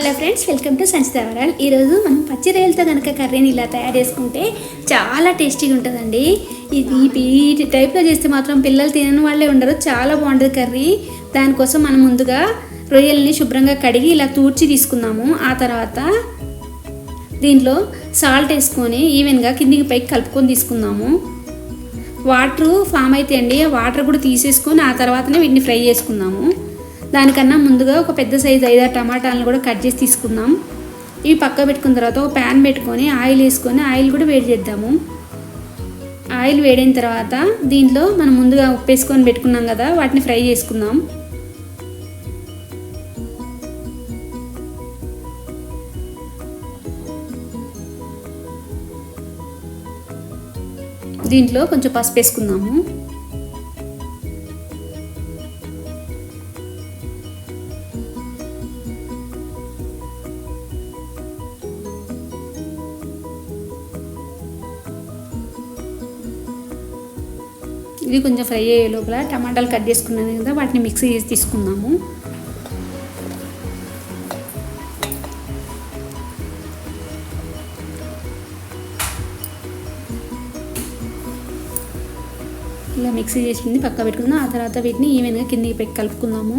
Hello friends welcome to సంచితవరాల్ ఈరోజు మనం పచ్చి రొయ్యలతో కనుక కర్రీని ఇలా తయారు చేసుకుంటే చాలా టేస్టీగా ఉంటుందండి. ఇది ఈ టైప్లో చేస్తే మాత్రం పిల్లలు తినని వాళ్ళే ఉండరు. చాలా బాగుంటుంది కర్రీ. దానికోసం మనం ముందుగా రొయ్యల్ని శుభ్రంగా కడిగి ఇలా తూర్చి తీసుకుందాము. ఆ తర్వాత దీంట్లో సాల్ట్ వేసుకొని ఈవెన్గా కిందికి పైకి కలుపుకొని తీసుకుందాము. వాటర్ ఫామ్ అయితే అండి వాటర్ కూడా తీసేసుకొని ఆ తర్వాతనే వీటిని ఫ్రై చేసుకుందాము. దానికన్నా ముందుగా ఒక పెద్ద సైజు ఐదారు టమాటాలను కూడా కట్ చేసి తీసుకుందాం. ఇవి పక్క పెట్టుకున్న తర్వాత ఒక ప్యాన్ పెట్టుకొని ఆయిల్ వేసుకొని ఆయిల్ కూడా వేడి చేద్దాము. ఆయిల్ వేడైన తర్వాత దీంట్లో మనం ముందుగా ఉప్పు వేసుకొని పెట్టుకున్నాం కదా వాటిని ఫ్రై చేసుకుందాం. దీంట్లో కొంచెం పసుపు వేసుకుందాము. ఇది కొంచెం ఫ్రై అయ్యే లోపల టమాటాలు కట్ చేసుకున్నాను కదా వాటిని మిక్సీ చేసి తీసుకుందాము. ఇలా మిక్సీ చేసింది పక్క పెట్టుకుందాం. ఆ తర్వాత వీటిని ఈవెన్గా కిందికి పెట్టి కలుపుకుందాము.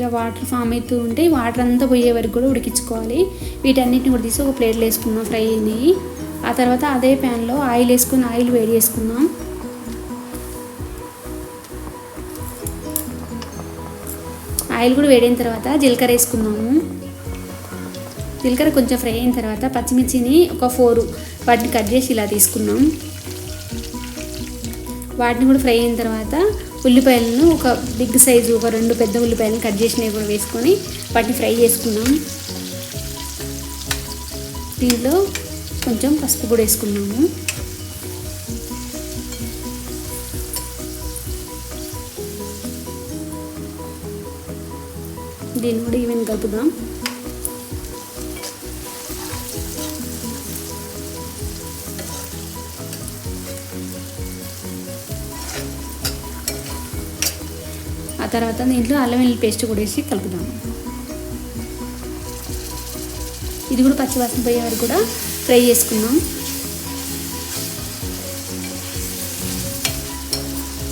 ఇలా వాటర్ ఫామ్ అవుతూ ఉంటే వాటర్ అంతా పోయే వరకు కూడా ఉడికించుకోవాలి. వీటన్నిటిని కూడా తీసి ఒక ప్లేట్లో వేసుకుందాం ఫ్రై అయినాయి. ఆ తర్వాత అదే ప్యాన్లో ఆయిల్ వేసుకుని ఆయిల్ వేడి చేసుకుందాం. ఆయిల్ కూడా వేడైన తర్వాత జీలకర్ర వేసుకుందాము. జీలకర్ర కొంచెం ఫ్రై అయిన తర్వాత పచ్చిమిర్చిని ఒక ఫోర్ వాటిని కట్ చేసి ఇలా తీసుకున్నాం వాటిని కూడా ఫ్రై అయిన తర్వాత ఉల్లిపాయలను ఒక బిగ్ సైజు ఒక రెండు పెద్ద ఉల్లిపాయలను కట్ చేసినవి కూడా వేసుకొని వాటిని ఫ్రై చేసుకున్నాం. దీంట్లో కొంచెం పసుపు కూడా వేసుకున్నాము. దీన్ని కూడా ఈవెన్ కలుపుదాం. తర్వాత దీంట్లో అల్లం వెల్లుల్లి పేస్ట్ కూడా వేసి కలుపుదాం. ఇది కూడా పచ్చివాసన పోయే వరకు కూడా ఫ్రై చేసుకున్నాం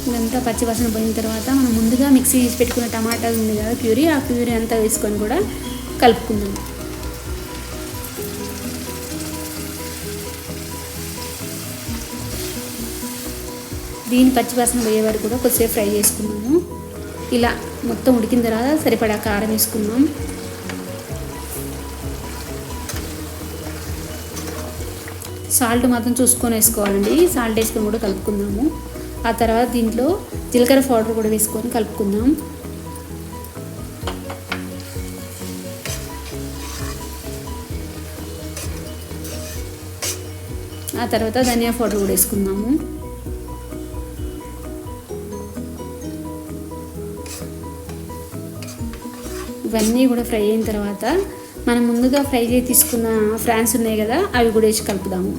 ఇదంతా పచ్చివాసన పోయిన తర్వాత మనం ముందుగా మిక్సీ చేసి పెట్టుకున్న టమాటాలు ఉంది కదా ప్యూరీ ఆ ప్యూరీ అంతా వేసుకొని కూడా కలుపుకుందాం. దీని పచ్చివాసన పోయే వరకు కూడా కొద్దిసేపు ఫ్రై చేసుకున్నాము ఇలా మొత్తం ఉడికిన తర్వాత సరిపడా కారం వేసుకుందాం. సాల్ట్ మాత్రం చూసుకొని వేసుకోవాలండి. సాల్ట్ వేసుకొని కూడా కలుపుకుందాము. ఆ తర్వాత దీంట్లో జీలకర్ర పౌడర్ కూడా వేసుకొని కలుపుకుందాం. ఆ తర్వాత ధనియా పౌడర్ కూడా వేసుకుందాము. ఇవన్నీ కూడా ఫ్రై అయిన తర్వాత మనం ముందుగా ఫ్రై చేసి తీసుకున్న ఫ్రాన్స్ ఉన్నాయి కదా అవి కూడా వేసి కలుపుదాము.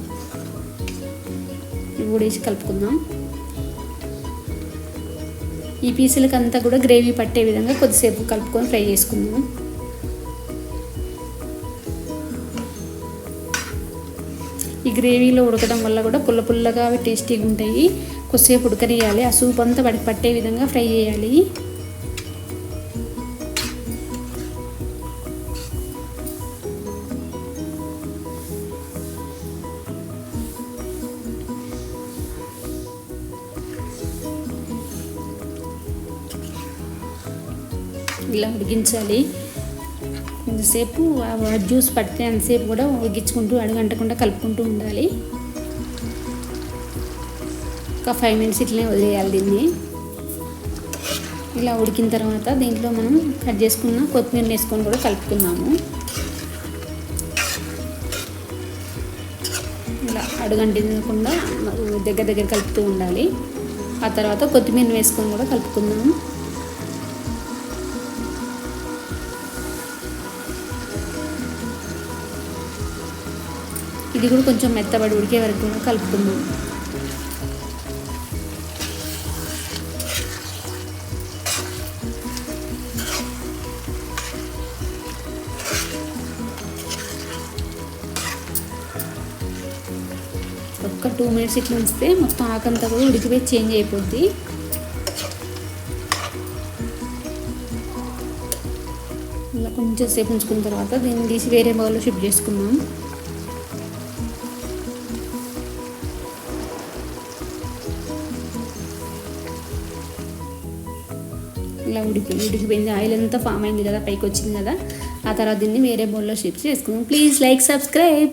ఇవి కూడా వేసి కలుపుకుందాం. ఈ పీసులకి అంతా కూడా గ్రేవీ పట్టే విధంగా కొద్దిసేపు కలుపుకొని ఫ్రై చేసుకుందాం ఈ గ్రేవీలో ఉడకడం వల్ల కూడా పుల్ల పుల్లగా అవి టేస్టీగా ఉంటాయి. కొద్దిసేపు ఉడకనియాలి ఆ సూప్ అంతా పట్టే విధంగా ఫ్రై చేయాలి. ఇలా ఉడికించాలి. కొంతసేపు జ్యూస్ పడితే అంతసేపు కూడా ఉడికించుకుంటూ అడుగంటకుండా కలుపుకుంటూ ఉండాలి. ఒక ఫైవ్ మినిట్స్ ఇట్లనే వదిలేయాలి దీన్ని. ఇలా ఉడికిన తర్వాత దీంట్లో మనం కట్ చేసుకున్న కొత్తిమీర వేసుకొని కూడా కలుపుకున్నాము ఇలా అడుగంటించకుండా దగ్గర దగ్గర కలుపుతూ ఉండాలి. ఆ తర్వాత కొత్తిమీర వేసుకొని కూడా కలుపుకుందాము. ఇది కూడా కొంచెం మెత్తబడి ఉడికే వరకు కలుపుకుందాం. ఒక్క టూ మినిట్స్ ఇట్లా ఉంచితే మొత్తం ఆకంతా కూడా ఉడికిపోయి చేంజ్ అయిపోద్ది. ఇలా కొంచెం సేపు ఉంచుకున్న తర్వాత దీన్ని తీసి వేరే బౌల్లో షిఫ్ట్ చేసుకున్నాం ఇలా ఉడికి ఉడికిపోయింది. ఆయిల్ అంతా ఫామ్ అయింది కదా పైకి వచ్చింది కదా. ఆ తర్వాత దీన్ని వేరే బౌల్లో షిఫ్ట్ చేసుకుందాం. Please like subscribe